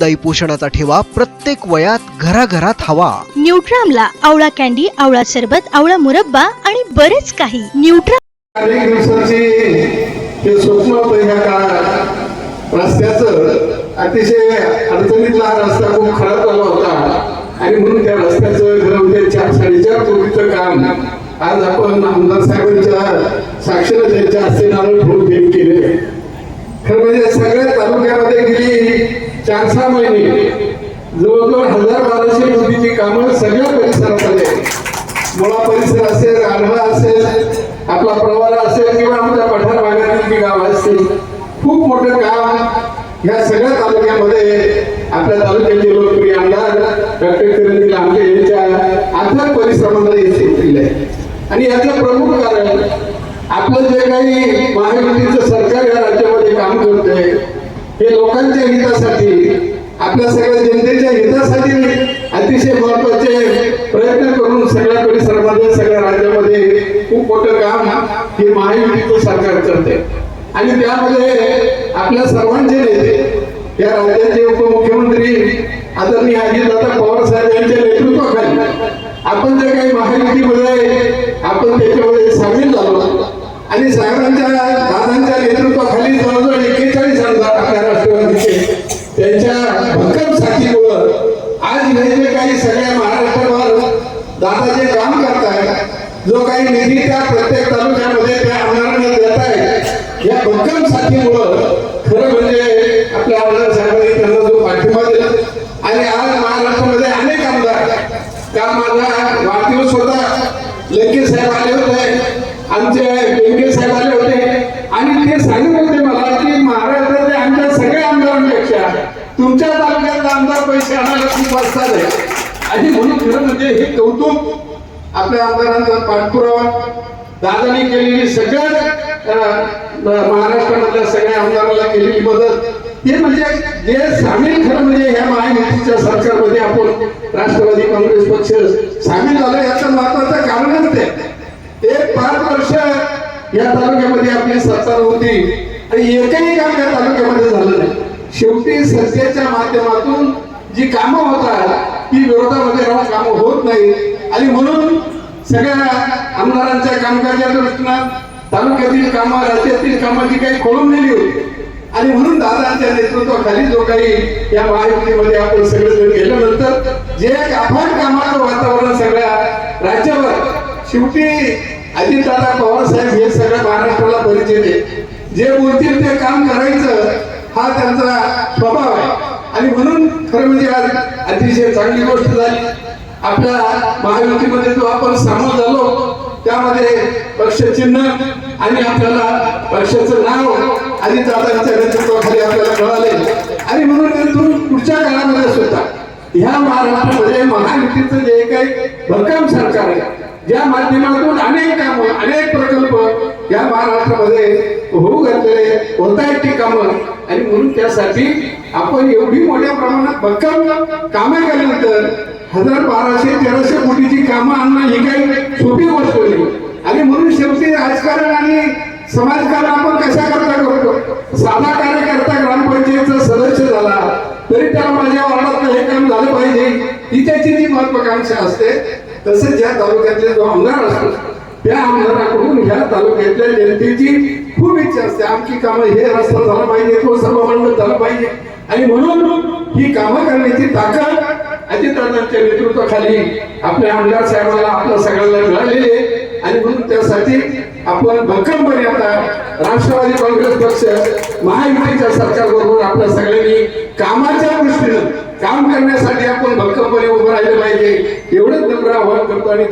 दाई पोषणाचा ठेवा प्रत्येक वयात घराघरात हवा. न्यूट्रामला आवळा कॅन्डी आवळा सरबत आवळा मुरब्बा आणि बरेच काही. न्यूट्रा अनेक दिवसाची हे स्वप्न होतं ह्या काळात रस्त्याचं अतिशय अडचणीतला हा रस्ता खूप खराब झाला होता. आणि म्हणून त्या रस्त्याचं खरं म्हणजे चार साडेचार कोटीचं काम. आज आपण आमदार साहेबांच्या साक्षर त्यांच्या हस्ते नारळ ठेवून केले. खरं म्हणजे सगळ्या तालुक्यामध्ये गेली चार सहा महिने जवळजवळ हजार बाराशे कोटीची कामं सगळ्या परिसरामध्ये मुळा परिसर असेल आढळा असेल आपला प्रवारा असेल किंवा आमच्या पठार भागातील जी गाव असतील खूप मोठं काम या सगळ्या तालुक्यामध्ये आपल्या तालुक्याचे लोकप्रिय आमदार डॉक्टर किरणजी लांबे यांच्या अथक परिश्रमामध्ये यश आहे आणि याचं प्रमुख कारण आपलं जे काही महायुतीचं सरकार या राज्यामध्ये काम करतंय हे लोकांच्या हितासाठी आपल्या सगळ्या जनतेच्या हितासाठी अतिशय महत्त्वाचे प्रयत्न करून सगळ्या परिसरामध्ये सगळ्या राज्यामध्ये खूप मोठं काम हे महायुतीचं सरकार करते आणि त्यामध्ये आपल्या सर्वांचे नेते या राज्याचे उपमुख्यमंत्री आदरणीय अजितदादा पवार साहेब यांच्या नेतृत्वाखाली आपण जे काही महायुतीमध्ये आपण त्याच्यामध्ये सामील झालो आणि साहेबांच्या दादांच्या नेतृत्वाखाली जवळजवळ एक्केचाळीस आमदार आपल्या राष्ट्रवादीचे त्यांच्या भक्कम साथीमुळं आज हे जे काही सगळ्या महाराष्ट्रभर दादा जे काम करतायत. जो काही निधी त्या प्रत्येक तालुक्यामध्ये त्या आमदारांना देत आहेत या भक्कम साथीमुळं खरं म्हणजे आपल्या आमदार साहेबांनी त्यांना जो पाठिंबा दिला आणि आज महाराष्ट्रामध्ये अनेक आमदार त्या माझा वाढदिवस होता. लंके साहेब आले होते आमचे बेंगे साहेब आले होते आणि ते सांगत होते मला की महाराष्ट्रातल्या आमच्या सगळ्या आमदारांपेक्षा तुमच्या तालुक्यातला आमदार पैसे आणायला खूप वाचतात आहे. आणि म्हणून खरं म्हणजे हे कौतुक आपल्या आमदारांचा पाठपुरावा दादाने केलेली सगळ्या महाराष्ट्रामधल्या सगळ्या आमदाराला केलेली मदत हे म्हणजे जे सामील खरं म्हणजे ह्या महायुतीच्या सरकारमध्ये आपण राष्ट्रवादी काँग्रेस पक्ष सामील झालो याचं महत्वाचं कारणच ते एक पाच वर्ष या तालुक्यामध्ये आपली सत्ता होती आणि एकही काम या तालुक्यामध्ये झालं नाही. शेवटी संस्थेच्या माध्यमातून जी कामं होतात ती विरोधामध्ये राहून कामं होत नाही. आणि म्हणून सगळ्या आमदारांच्या कामकाजाच्या दृष्टीनं तालुक्यातील कामं राज्यातील कामाची काही खोळून नेली होती. आणि म्हणून दादांच्या नेतृत्वाखाली जो काही या महायुतीमध्ये आपण सगळेजण गेल्यानंतर जे एक अफाट कामाचं वातावरण सगळ्या राज्यावर शेवटी अजितदादा पवार साहेब हे सगळ्या महाराष्ट्राला परिचित आहे जे बोलतील ते काम करायचं हा त्यांचा स्वभाव आहे. आणि म्हणून खरं म्हणजे आज अतिशय चांगली गोष्ट झाली. आपल्या महायुतीमध्ये जो आपण सामील झालो त्यामध्ये पक्षचिन्ह आणि आपल्याला पक्षाचं नाव आणि दादांच्या नेतृत्वाखाली आपल्याला कळाले. आणि म्हणून तिथून पुढच्या काळामध्ये सुद्धा ह्या महाराष्ट्रामध्ये महायुतीचं जे काही भरकाम सरकार आहे. ज्या माध्यमातून अनेक काम अनेक प्रकल्प या महाराष्ट्रामध्ये होऊ घातलेले होत आहेत ती कामं आणि म्हणून त्यासाठी आपण एवढी मोठ्या प्रमाणात भक्कम कामे केल्यानंतर हजार बाराशे तेराशे कोटीची कामं आणणं ही काही सोपी गोष्ट नाही. आणि म्हणून शेवटी राजकारण आणि समाजकारण आपण कशा करता करतो? साधा कार्यकर्ता ग्रामपंचायतचा सदस्य झाला तरी त्याला माझ्या वार्डात हे काम झालं पाहिजे. ही त्याची जी महत्वाकांक्षा असते तसेच या तालुक्यातले जो आमदार असतो त्या आमदाराकडून ह्या तालुक्यातल्या जनतेची खूप इच्छा असते. आमची कामं हे रस्ता झाला पाहिजे तो सर्व मंडळ झाला पाहिजे. आणि म्हणून ही कामं करण्याची ताकद अजितदादांच्या नेतृत्वाखाली आपल्या आमदार साहेबांना आपल्या सगळ्यांना मिळालेली आहे. आणि म्हणून त्यासाठी आपण भक्कमपणे आता राष्ट्रवादी काँग्रेस पक्ष महायुतीच्या सरकारबरोबर आपल्या सगळ्यांनी कामाच्या दृष्टीनं काम करण्यासाठी आपण भक्कमपणे उभं राहिलं पाहिजे. एवढंच नम्र आवाहन करतो आणि